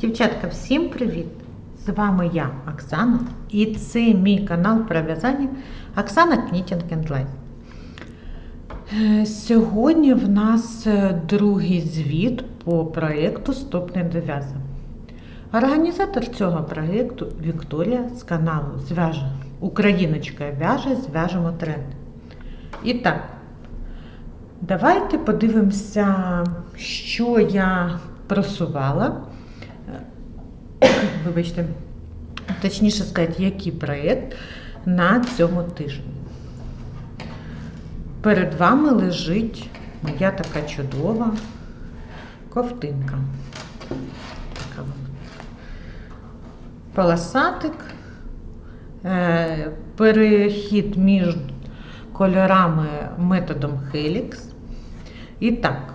Дівчатка, всім привіт! З вами я, Оксана, і це мій канал про в'язання Оксана Knitting and Life. Сьогодні в нас е, другий звіт по проєкту Стоп не дов'яза. Організатор цього проєкту Вікторія з каналу Зв'яже Україночка в'яже, зв'яжемо тренди. І так, давайте подивимося, що я просувала. Вибачте, точніше сказати, який проєкт на цьому тижні. Перед вами лежить моя така чудова ковтинка. Така. Полосатик, е, перехід між кольорами методом Helix. І так,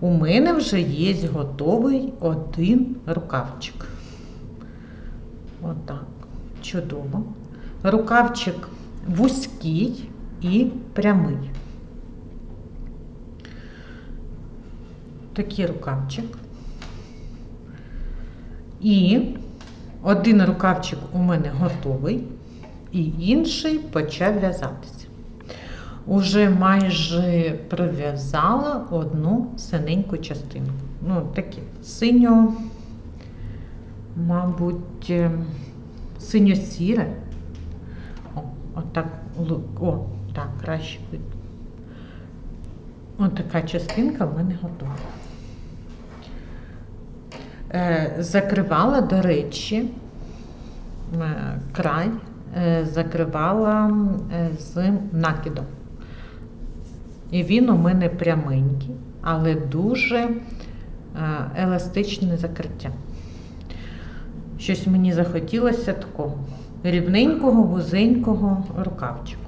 у мене вже є готовий один рукавчик. Отак. Чудово. Рукавчик вузький і прямий. Такий рукавчик. І один рукавчик у мене готовий, і інший почав в'язатися. Уже майже пров'язала одну синеньку частинку. Ну, таке синьо, мабуть, е, синьо-сіре. О, отак, о, так, краще видно. Ось така частинка в мене готова. Е, закривала, до речі, е, край закривала з накидом. І він у мене пряменький, але дуже е, еластичне закриття. Щось мені захотілося такого рівненького, вузенького рукавчику.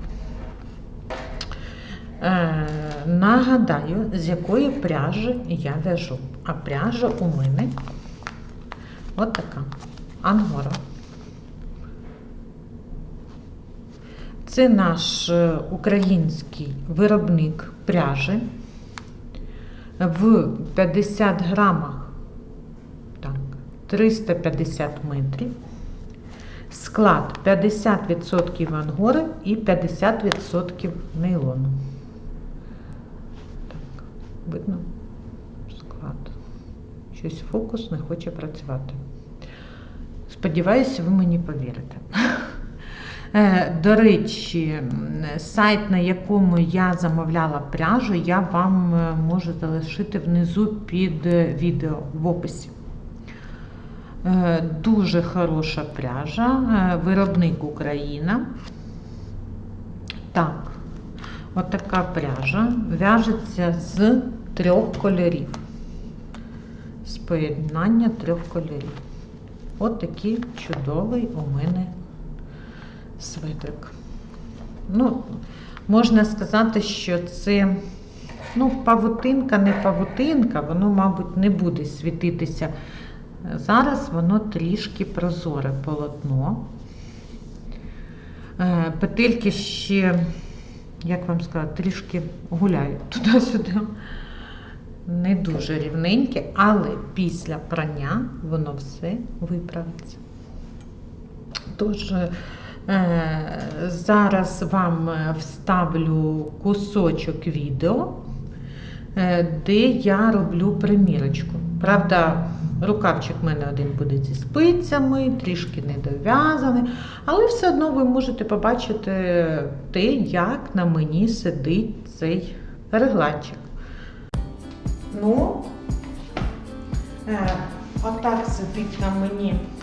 Е, нагадаю, з якої пряжі я в'яжу. А пряжа у мене от така ангора. Це наш е, український виробник пряжі в 50 грамах так, 350 метрів. Склад 50% ангори і 50% нейлону. Так, видно склад. Щось фокус не хоче працювати. Сподіваюся, ви мені повірите. Е, До речі, сайт, на якому я замовляла пряжу, я вам е, можу залишити внизу під е, відео в описі. Дуже хороша пряжа, виробник Україна. Так, от пряжа в'яжеться з трьох кольорів. З поєднання трьох кольорів. От чудовий у мене светрик. Ну, можна сказати, що це ну, павутинка, не павутинка, воно, мабуть, не буде світитися. Зараз воно трішки прозоре полотно. Е, Петельки ще, як вам сказати, трішки гуляють туди-сюди. Не дуже рівненькі, але після прання воно все виправиться. Тож, е, зараз вам е, вставлю кусочок відео, е, де я роблю примірочку. Правда, рукавчик в мене один буде зі спицями, трішки недов'язаний, але все одно ви можете побачити те, як на мені сидить цей регланчик. Ну, е, отак сидить на мені е,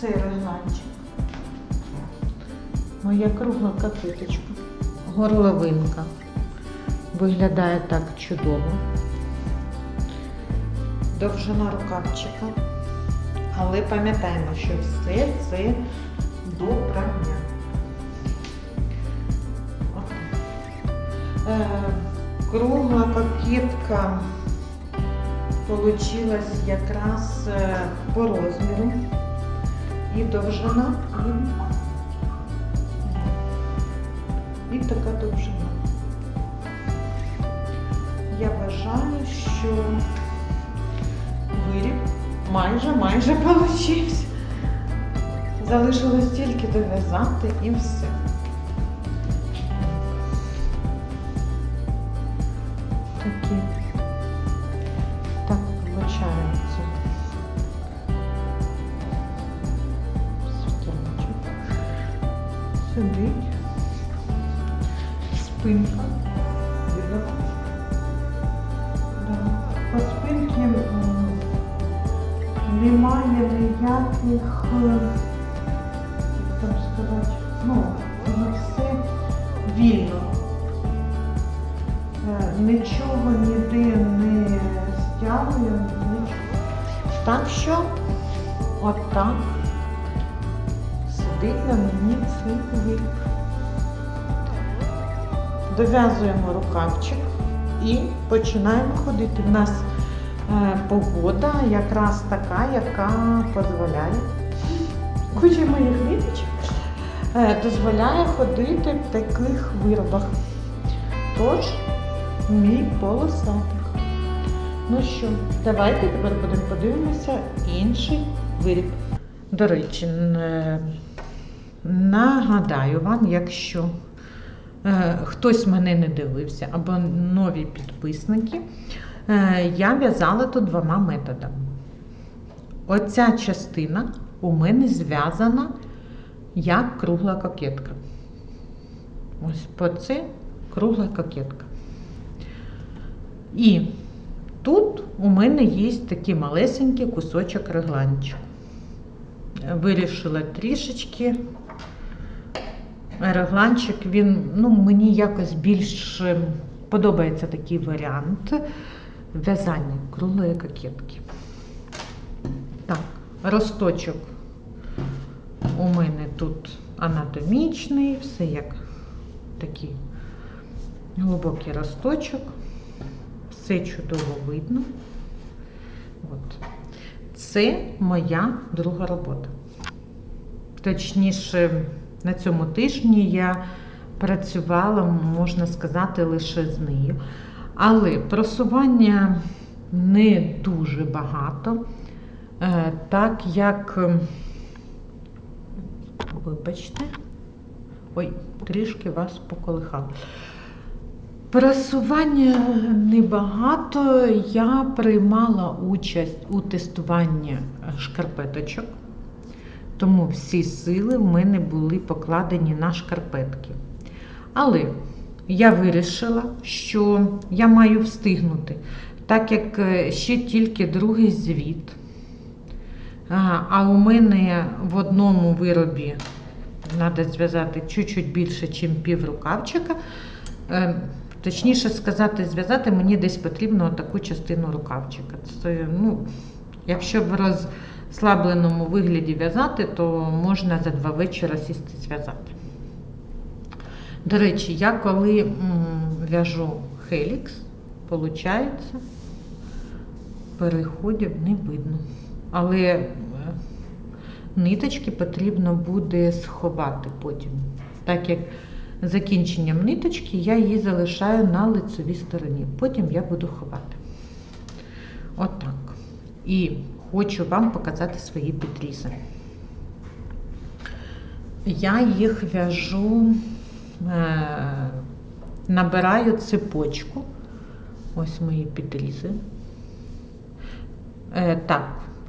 цей регланчик. Моя кругла капиточка. Горловинка. Виглядає так чудово. Довжина рукавчика. Але пам'ятаємо, що все це до прання. Е, Кругла кокетка получилась якраз е, по розміру і довжина, і, і така довжина. Я вважаю, що виріб майже, майже получився. Залишилось тільки дов'язати і все. Такі. Як там сказати, ну, все вільно. Е, Нічого ніде не стягує, нічого. Так що, отак сидить на мені цей виріб. Дов'язуємо рукавчик і починаємо ходити. У нас погода якраз така, яка дозволяє. Куча моїх віточок е, дозволяє ходити в таких виробах. Тож, мій полосатик. Ну що, давайте тепер будемо подивимося інший виріб. До речі, е, нагадаю вам, якщо е, хтось мене не дивився або нові підписники, е, я в'язала тут двома методами. Оця частина у мене зв'язана як кругла кокетка. Ось по це кругла кокетка. І тут у мене є такий малесенький кусочок регланчику. Вирішила трішечки. Регланчик, він, ну, мені якось більш е, подобається такий варіант в'язання круглої кокетки. Так, росточок у мене тут анатомічний, все як такий глибокий росточок. Все чудово видно. От. Це моя друга робота. Точніше, на цьому тижні я працювала, можна сказати, лише з нею. Але просування не дуже багато, е, так як, е, вибачте, ой, трішки вас поколихала. Просування небагато. Я приймала участь у тестуванні шкарпеточок, тому всі сили в мене були покладені на шкарпетки. Але я вирішила, що я маю встигнути, так як е, ще тільки другий звіт. А, у мене в одному виробі треба зв'язати чуть-чуть більше, ніж пів рукавчика. Е, Точніше сказати, зв'язати мені десь потрібно таку частину рукавчика. Це, ну, якщо в розслабленому вигляді в'язати, то можна за два вечора сісти зв'язати. До речі, я коли в'яжу хелікс, виходить, переходів не видно. Але е, ниточки потрібно буде сховати потім. Так як закінченням ниточки я її залишаю на лицевій стороні. Потім я буду ховати. Отак. І хочу вам показати свої підрізи. Я їх в'яжу, набираю цепочку. Ось мої підрізи. Е, так,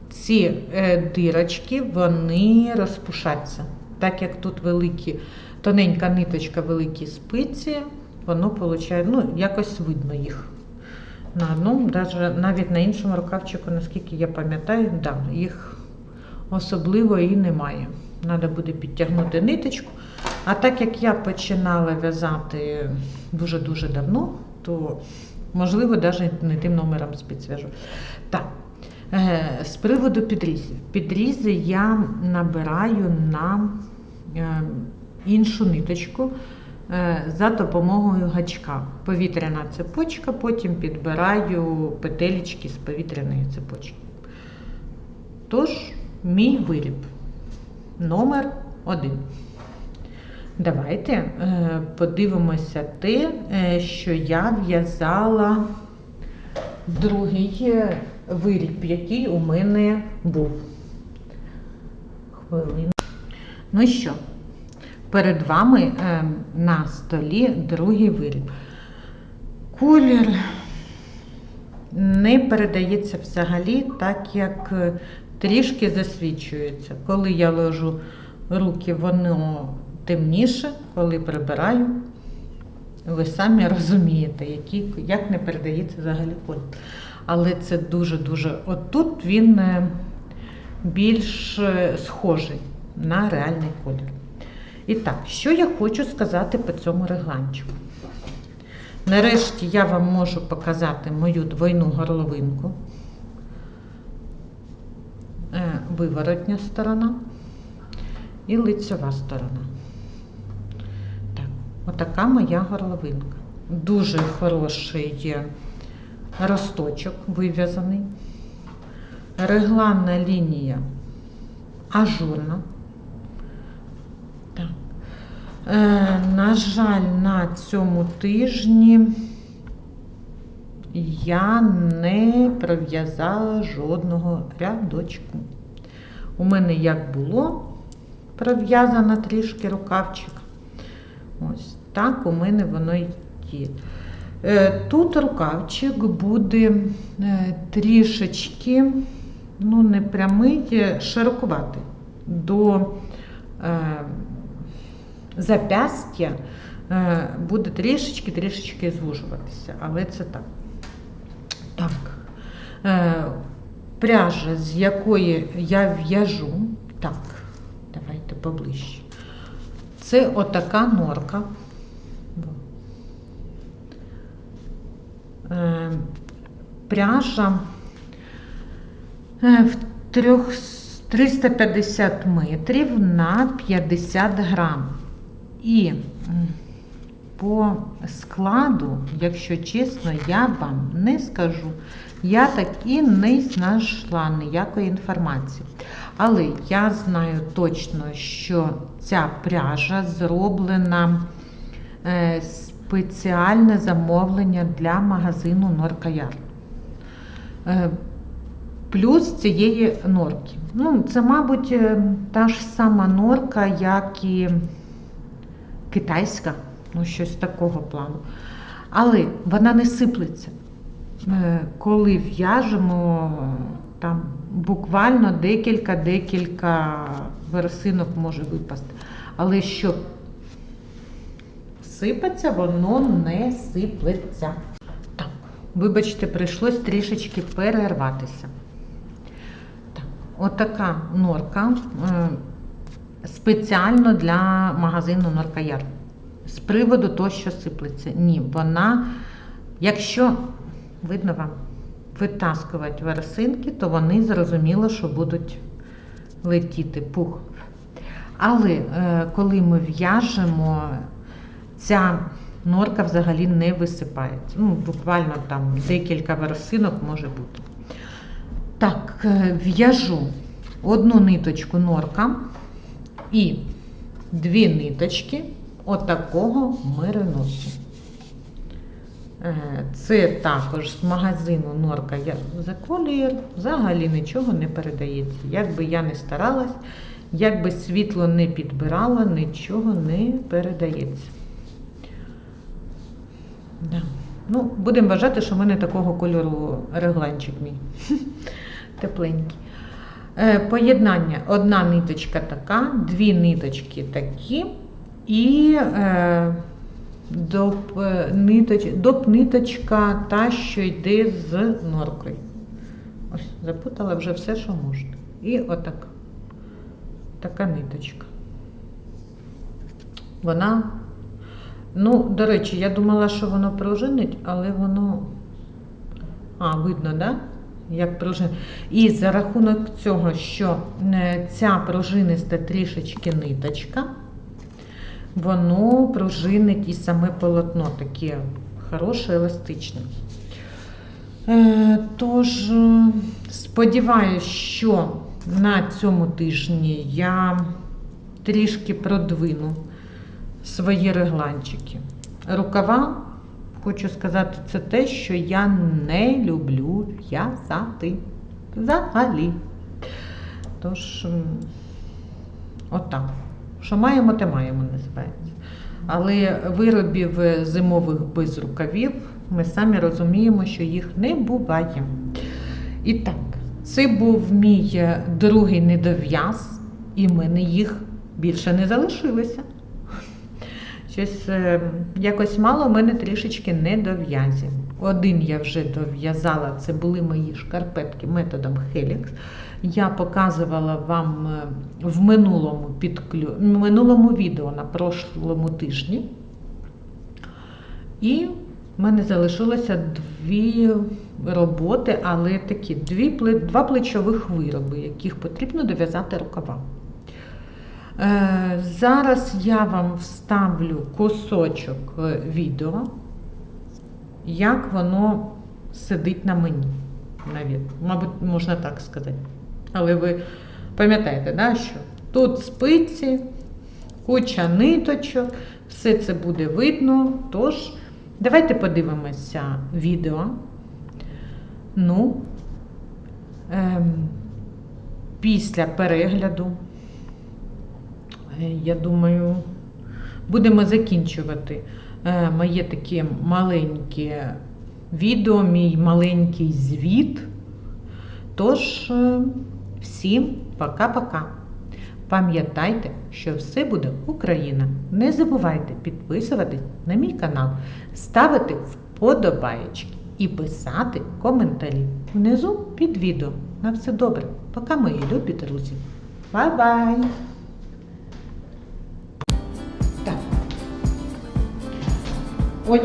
ці е, дирочки, вони розпушаться. Так як тут великі, тоненька ниточка, великі спиці, воно виходить, ну, якось видно їх. На одному, навіть на іншому рукавчику, наскільки я пам'ятаю, да, їх особливо і немає. Треба буде підтягнути ниточку. А так як я починала в'язати дуже-дуже давно, то можливо навіть не тим номером спиць. Так, е, з приводу підрізів. Підрізи я набираю на е, іншу ниточку е, за допомогою гачка. Повітряна цепочка, потім підбираю петелечки з повітряної цепочки. Тож, мій виріб номер один. Давайте е, подивимося те, е, що я в'язала другий е, виріб, який у мене був. Хвилину. Ну що, перед вами на столі другий виріб. Колір не передається взагалі, так як трішки засвічується. Коли я ложу руки, воно темніше, коли прибираю, ви самі розумієте, які, як не передається взагалі колір. Але це дуже-дуже. Отут він е, більш е, схожий на реальний колір. І так, що я хочу сказати по цьому регланчику? Нарешті я вам можу показати мою двойну горловинку. Е, Виворотня сторона і лицьова сторона. Так, отака моя горловинка. Дуже хороший росточок вив'язаний. Регланна лінія ажурна. Так. Е, на жаль, на цьому тижні я не пров'язала жодного рядочку. У мене як було пров'язано трішки рукавчик. Ось так у мене воно є. Е, Тут рукавчик буде е, трішечки, ну, не прямий, широкуватий до е, запястя буде трішечки-трішечки звужуватися, але це так. Так. Пряжа, з якої я в'яжу, так, давайте поближче. Це отака норка. Пряжа е, в трьох, 350 метрів на 50 грам. І по складу, якщо чесно, я вам не скажу. Я так і не знайшла ніякої інформації. Але я знаю точно, що ця пряжа зроблена е, спеціальне замовлення для магазину Норкаяр. Е, Плюс цієї норки. Ну, це, мабуть, е, та ж сама норка, як і китайська, ну, щось такого плану. Але вона не сиплеться. Е, Коли в'яжемо, там буквально декілька-декілька версинок може випасти. Але щоб сипеться, воно не сиплеться. Так, вибачте, прийшлось трішечки перерватися. Так, отака норка е, спеціально для магазину Норкаяр. З приводу того, що сиплеться. Ні, вона, якщо видно вам, витаскувати версинки, то вони зрозуміло, що будуть летіти пух. Але е, коли ми в'яжемо, ця норка взагалі не висипається. Ну, буквально там декілька версинок може бути. Так, е, в'яжу одну ниточку норка і дві ниточки отакого мериносу. Е, Це також з магазину Норка Я- The Collier взагалі нічого не передається. Як би я не старалась, як би світло не підбирала, нічого не передається. Да. Ну, будемо вважати, що в мене такого кольору регланчик мій. Тепленький. Е, Поєднання. Одна ниточка така, дві ниточки такі, і е, доп, е, ниточ, доп ниточка та, що йде з норкою. Ось, запутала вже все, що можна. І отак. Така ниточка. Вона Ну, до речі, я думала, що воно пружинить, але воно. А, видно, да? Як пружин. І за рахунок цього, що е, ця пружиниста трішечки ниточка, воно пружинить і саме полотно таке хороше, еластичне. Е, Тож, е, сподіваюся, що на цьому тижні я трішки продвину свої регланчики. Рукава хочу сказати, це те, що я не люблю в'язати. Взагалі. Тож, отак. Що маємо, те маємо, називається. Але виробів зимових без рукавів ми самі розуміємо, що їх не буває. І так, це був мій е, другий недов'яз, і в мене їх більше не залишилося. Щось е, якось мало в мене трішечки недов'язів. Один я вже дов'язала, це були мої шкарпетки методом Helix. Я показувала вам е, в минулому, підклю... минулому відео на прошлому тижні. І в мене залишилося дві роботи, але такі дві, два плечових вироби, яких потрібно дов'язати рукава. Е, Зараз я вам вставлю кусочок е, відео, як воно сидить на мені. Навіть, мабуть, можна так сказати. Але ви пам'ятаєте, да, що тут спиці, куча ниточок, все це буде видно. Тож, давайте подивимося відео. Ну, ем, після перегляду, я думаю, будемо закінчувати е, моє таке маленьке відео, мій маленький звіт. Тож, е, всім пока-пока. Пам'ятайте, що все буде Україна. Не забувайте підписуватись на мій канал, ставити вподобаєчки і писати коментарі внизу під відео. На все добре. Пока, мої любі друзі. Бай-бай! Ой,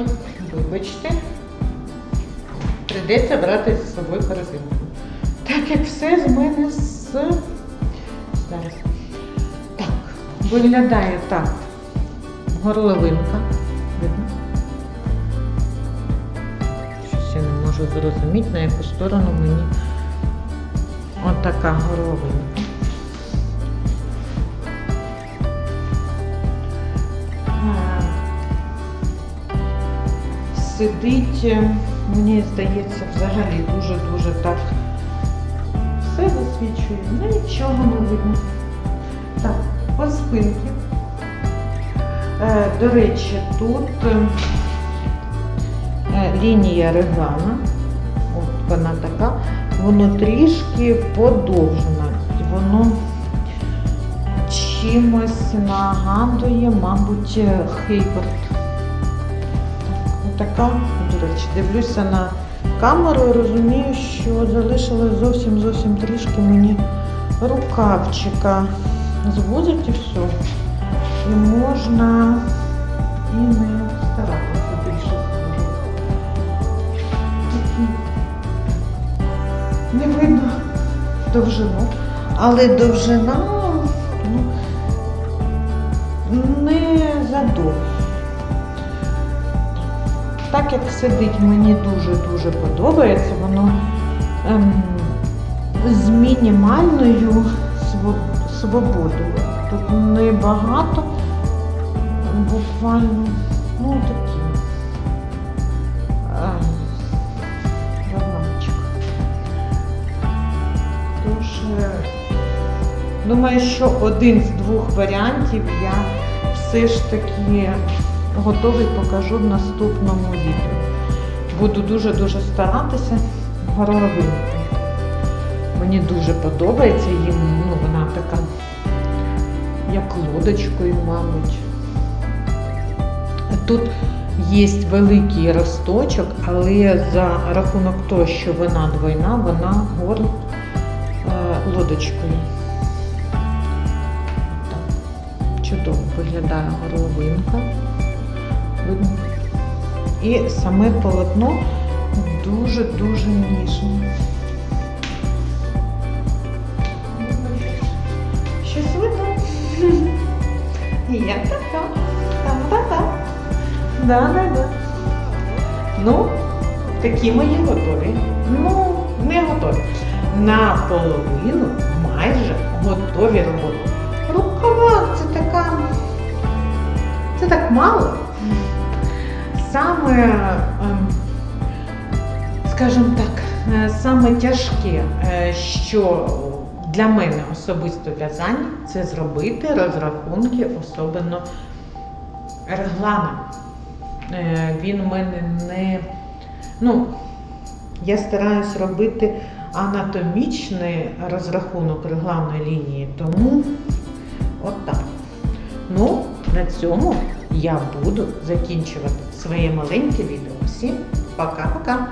вибачте. Прийдеться брати з собою корзинку. Так як все з мене з. Зараз. Так, виглядає так. Горловинка. Видно? Щось я не можу зрозуміти, на яку сторону мені отака горловинка. Сидить, е, мені здається, взагалі дуже-дуже так все засвічує, нічого не видно. Так, по спинці. Е, До речі, тут е, лінія регана, от вона така, воно трішки подовжена. Воно чимось нагадує, мабуть, хейборд. Така, до речі, дивлюся на камеру і розумію, що залишилось зовсім зовсім трішки мені рукавчика. Звузить і все. І можна і не старатися більше. Не видно довжину. Але довжина ну, не задовго. Так як сидить, мені дуже-дуже подобається, воно ем, з мінімальною свободою. Тут небагато, буквально, ну такі. Ем. Е, думаю, що один з двох варіантів я все ж таки готовий покажу в наступному відео. Буду дуже-дуже старатися горловинку. Мені дуже подобається їм, ну вона така, як лодочкою, мабуть. Тут є великий росточок, але за рахунок того, що вона двойна, вона горл е, лодочкою. Чудово виглядає горловинка. І саме полотно дуже-дуже ніжне. Щось видно? І я така. Та-та-та. Да-да-да. Ну, такі мої готові. Ну, не готові. Наполовину майже готові роботи. Рукава це така. Це так мало. Саме, ем, скажімо так, е, саме тяжке, е, що для мене особисто в'язання, це зробити розрахунки, особливо реглана. Е, Він у мене не. Ну, я стараюсь робити анатомічний розрахунок регланної лінії, тому от так. Ну, на цьому я буду закінчувати своє маленьке відео. Всім пока-пока!